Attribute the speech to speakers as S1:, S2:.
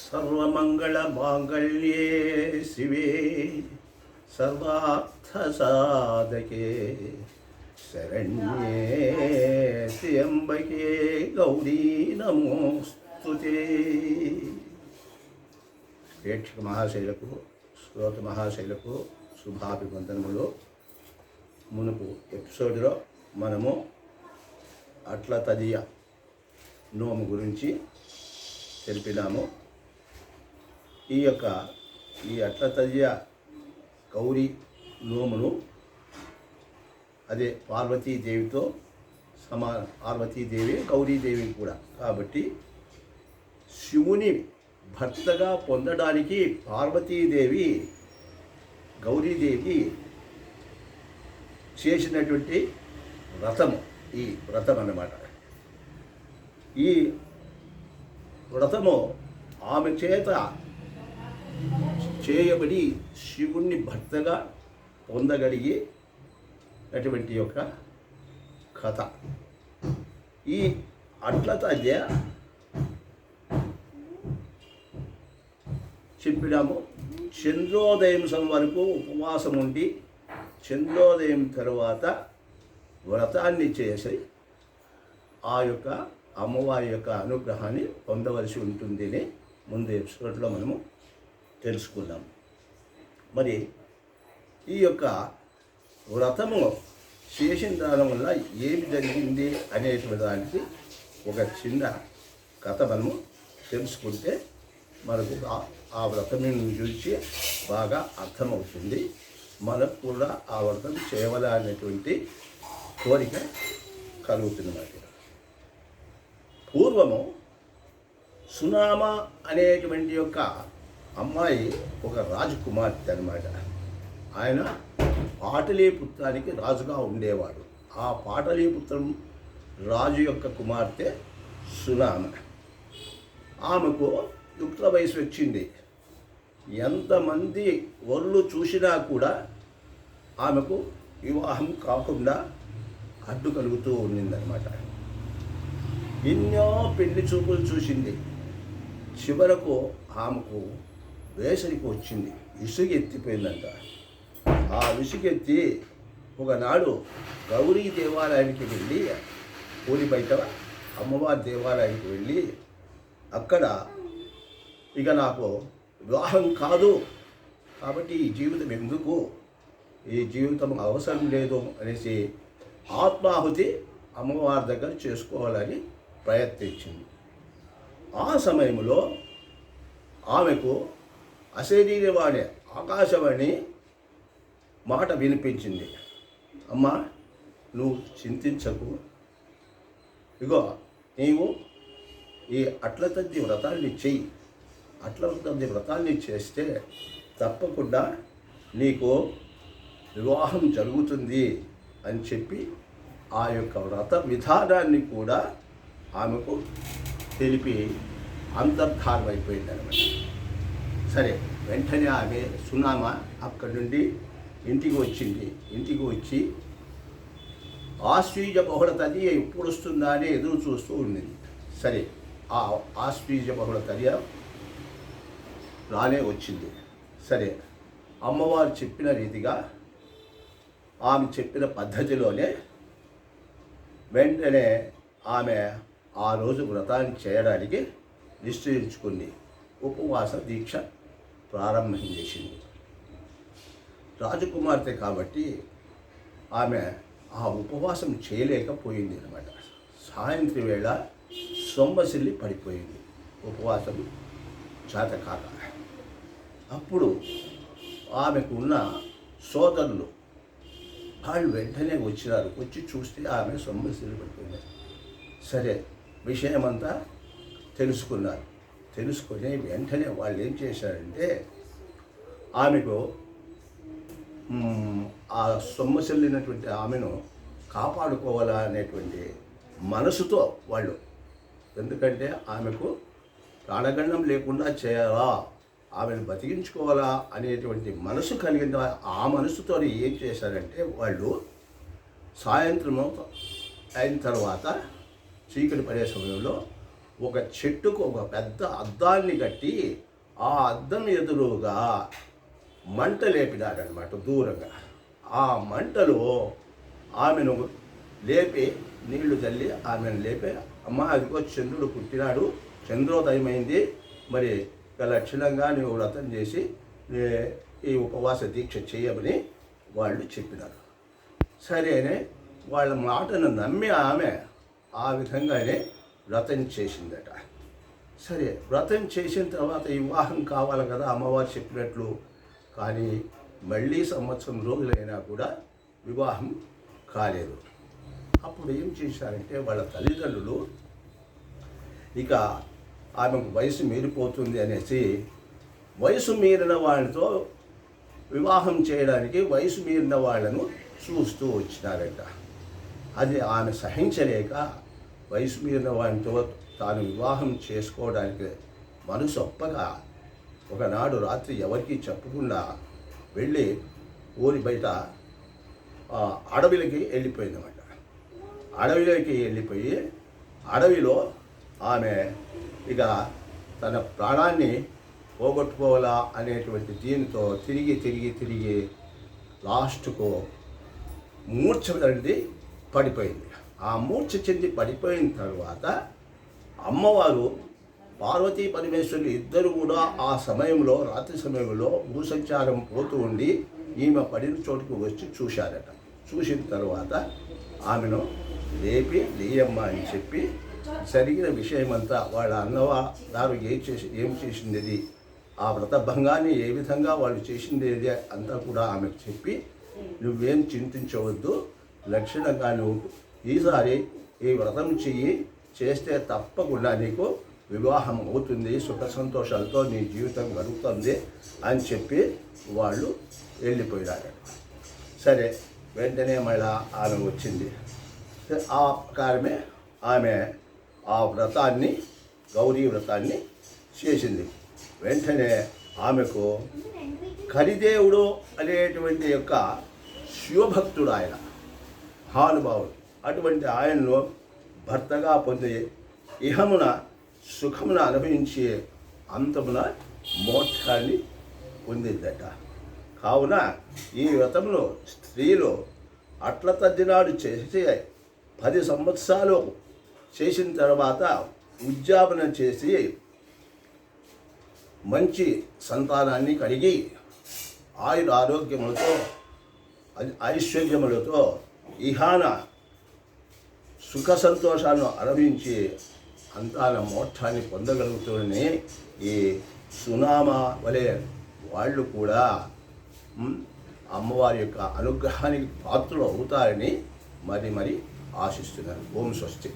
S1: సర్వమంగళమాంగళ్యే శివే సర్వార్థసాధకే శరణ్యే త్ర్యంబకే గౌరీ నమోస్తుతే ప్రేక్షక మహాశైలకు శ్రోత మహాశైలకు శుభాభివందనములు. మునుపు ఎపిసోడ్లో మనము అట్ల తదియ నోము గురించి తెలిపినాము. ఈ యొక్క ఈ అట్ల తదియ గౌరీ లోమును అదే పార్వతీదేవితో సమా పార్వతీదేవి గౌరీదేవి కూడా. కాబట్టి శివుని భర్తగా పొందడానికి పార్వతీదేవి గౌరీదేవి చేసినటువంటి వ్రతము ఈ వ్రతం అన్నమాట. ఈ వ్రతము ఆమె చేత చేయబడి శివుణ్ణి భర్తగా పొందగలిగే అటువంటి యొక్క కథ. ఈ అట్ల చెప్పినాము. చంద్రోదయం సం వరకు ఉపవాసం ఉండి చంద్రోదయం తరువాత వ్రతాన్ని చేసి ఆ యొక్క అమ్మవారి యొక్క అనుగ్రహాన్ని పొందవలసి ఉంటుంది అని ముందు ఎపిసోడ్లో మనము తెలుసుకుందాం. మరి ఈ యొక్క వ్రతము చేసిన దాని వల్ల ఏమి జరిగింది అనేటువంటి దానికి ఒక చిన్న కథ మనము తెలుసుకుంటే మనకు ఆ- వ్రతం చూసి బాగా అర్థమవుతుంది. మనకు కూడా ఆ వ్రతం చేయవలనేటువంటి కోరిక కలుగుతుంది మనకి. పూర్వము సునామా అనేటువంటి యొక్క అమ్మాయి ఒక రాజకుమార్తె అనమాట ఆయన పాటలీపుత్రానికి రాజుగా ఉండేవాడు. ఆ పాటలీపుత్రం రాజు యొక్క కుమార్తె సునామ. ఆమెకు యుక్త వయసు వచ్చింది. ఎంతమంది వరులు చూసినా కూడా ఆమెకు వివాహం కాకుండా అడ్డు కలుగుతూ ఉండిందనమాట ఎన్నో పెళ్ళి చూపులు చూసింది. చివరకు ఆమెకు వేసరికి వచ్చింది. ఇసుగు ఎత్తిపోయిందంట ఆ విసుగెత్తి ఒకనాడు గౌరీ దేవాలయానికి వెళ్ళి పూలి బయట అమ్మవారి దేవాలయానికి వెళ్ళి అక్కడ ఇక నాకు వివాహం కాదు. కాబట్టి ఈ జీవితం ఎందుకు? ఈ జీవితం అవసరం లేదు అనేసి ఆత్మాహుతి అమ్మవారి దగ్గర చేసుకోవాలని ప్రయత్నించింది. ఆ సమయంలో ఆమెకు అశరీరవాణి ఆకాశవాణి మాట వినిపించింది. అమ్మా నువ్వు చింతించకు. ఇగో నీవు ఈ అట్ల తద్ది వ్రతాన్ని చెయ్యి. అట్ల తద్ది వ్రతాన్ని చేస్తే తప్పకుండా నీకు వివాహం జరుగుతుంది అని చెప్పి ఆ యొక్క వ్రత విధానాన్ని కూడా ఆమెకు తెలిపి అంతర్ధానం అనమాట సరే వెంటనే ఆమె సునామా అక్కడి నుండి ఇంటికి వచ్చింది. ఇంటికి వచ్చి ఆశ్వీజ బహుళ తది ఎప్పుడు వస్తుందా? అని ఎదురు చూస్తూ ఉండింది సరే ఆ ఆశ్వీజ బహుళ రానే వచ్చింది. సరే అమ్మవారు చెప్పిన రీతిగా ఆమె చెప్పిన పద్ధతిలోనే వెంటనే ఆమె ఆ రోజు వ్రతాన్ని చేయడానికి నిశ్చయించుకుంది. ఉపవాస దీక్ష ప్రారంభం చేసింది రాజకుమార్తె కాబట్టి ఆమె ఆ ఉపవాసం చేయలేకపోయింది అనమాట సాయంత్రం వేళ సొమ్మసిల్లి పడిపోయింది. ఉపవాసం చేతకాక. అప్పుడు ఆమెకు ఉన్న సోదరులు వాళ్ళు వెంటనే వచ్చినారు. వచ్చి చూస్తే ఆమె సొమ్మసిల్లి పడిపోయింది. సరే విషయమంతా తెలుసుకున్నారు. తెలుసుకొని వెంటనే వాళ్ళు ఏం చేశారంటే ఆమెకు ఆ ఆ సొమ్మసిల్లినటువంటి ఆమెను కాపాడుకోవాలా అనేటువంటి మనసుతో వాళ్ళు. ఎందుకంటే ఆమెకు ప్రాణగండం లేకుండా చేయాలా ఆమెను బతికించుకోవాలా అనేటువంటి మనసు కలిగిన ఆ మనసుతో ఏం చేశారంటే వాళ్ళు సాయంత్రం అయిన తర్వాత చీకటి పడే సమయంలో ఒక చెట్టుకు ఒక పెద్ద అద్దాన్ని కట్టి ఆ అద్దం ఎదురుగా మంట లేపినాడనమాట దూరంగా. ఆ మంటలో ఆమెను లేపి నీళ్ళు చల్లి ఆమెను లేపి అమ్మ అదిగో చంద్రుడు పుట్టినాడు చంద్రోదయమైంది. మరి లక్షణంగా నీవు వ్రతం చేసి ఈ ఉపవాస దీక్ష చేయమని వాళ్ళు చెప్పినారు. సరే అని వాళ్ళ మాటను నమ్మి ఆమె ఆ విధంగానే వ్రతం చేసిందట. సరే వ్రతం చేసిన తర్వాత వివాహం కావాలి కదా అమ్మవారు చెప్పినట్లు. కానీ మళ్ళీ సంవత్సరం రోజులైనా కూడా వివాహం కాలేదు. అప్పుడు ఏం చేశారంటే వాళ్ళ తల్లిదండ్రులు ఇక ఆమెకు వయసు మీరిపోతుంది అనేసి వయసు మీరిన వాళ్ళతో వివాహం చేయడానికి వయసు మీరిన వాళ్ళను చూస్తూ వచ్చినారంట. అది ఆమె సహించలేక వయసు మీరిన వారితో తాను వివాహం చేసుకోవడానికి మనసు ఒప్పగా ఒకనాడు రాత్రి ఎవరికీ చెప్పకుండా వెళ్ళి ఊరి బయట ఆ, అడవిలకి వెళ్ళిపోయిందన్నమాట. అడవిలోకి వెళ్ళిపోయి అడవిలో ఆమె ఇక తన ప్రాణాన్ని పోగొట్టుకోవాలా అనేటువంటి దీనితో తిరిగి తిరిగి తిరిగి లాస్ట్కు మూర్ఛ పడిపోయింది. ఆ మూర్ఛ చెంది పడిపోయిన తర్వాత అమ్మవారు పార్వతీ పరమేశ్వరులు ఇద్దరు కూడా ఆ సమయంలో రాత్రి సమయంలో భూసంచారం పోతూ ఉండి ఈమె పడిన చోటుకు వచ్చి చూశారట. చూసిన తర్వాత ఆమెను లేపి లేయమ్మ అని చెప్పి జరిగిన విషయమంతా వాళ్ళ అన్నవారు ఏం చేసి ఏం చేసింది ఆ వ్రతభంగాన్ని ఏ విధంగా వాళ్ళు చేసింది అంతా కూడా ఆమెకు చెప్పి నువ్వేం చింతించవద్దు లక్షణంగా నువ్వు ఈసారి ఈ వ్రతం చెయ్యి చేస్తే తప్పకుండా నీకు వివాహం అవుతుంది సుఖ సంతోషాలతో నీ జీవితం గడుపుతుంది అని చెప్పి వాళ్ళు వెళ్ళిపోయినారు. సరే వెంటనే మళ్ళా ఆమె వచ్చింది. ఆ ప్రకారమే ఆమె ఆ వ్రతాన్ని గౌరీ వ్రతాన్ని చేసింది. వెంటనే ఆమెకు కరిదేవుడు అనేటువంటి యొక్క శివభక్తుడు ఆయన మహానుభావుడు అటువంటి ఆయన్ను భర్తగా పొంది ఇహమున సుఖమున అనుభవించే అంతమున మోక్షాన్ని పొందిందట. కావున ఈ వ్రతంలో స్త్రీలు అట్ల తద్దినాడు చేసి పది సంవత్సరాలు చేసిన తర్వాత ఉద్యాపన చేసి మంచి సంతానాన్ని కలిగి ఆయుర ఆరోగ్యములతో ఐశ్వర్యములతో ఇహాన సుఖ సంతోషాలను అనుభవించి అంతాన మోక్షాన్ని పొందగలుగుతూనే ఈ సునామా వలె వాళ్ళు కూడా అమ్మవారి యొక్క అనుగ్రహానికి పాత్రలు అవుతారని మరి మరి ఆశిస్తున్నారు. ఓం స్వస్తి.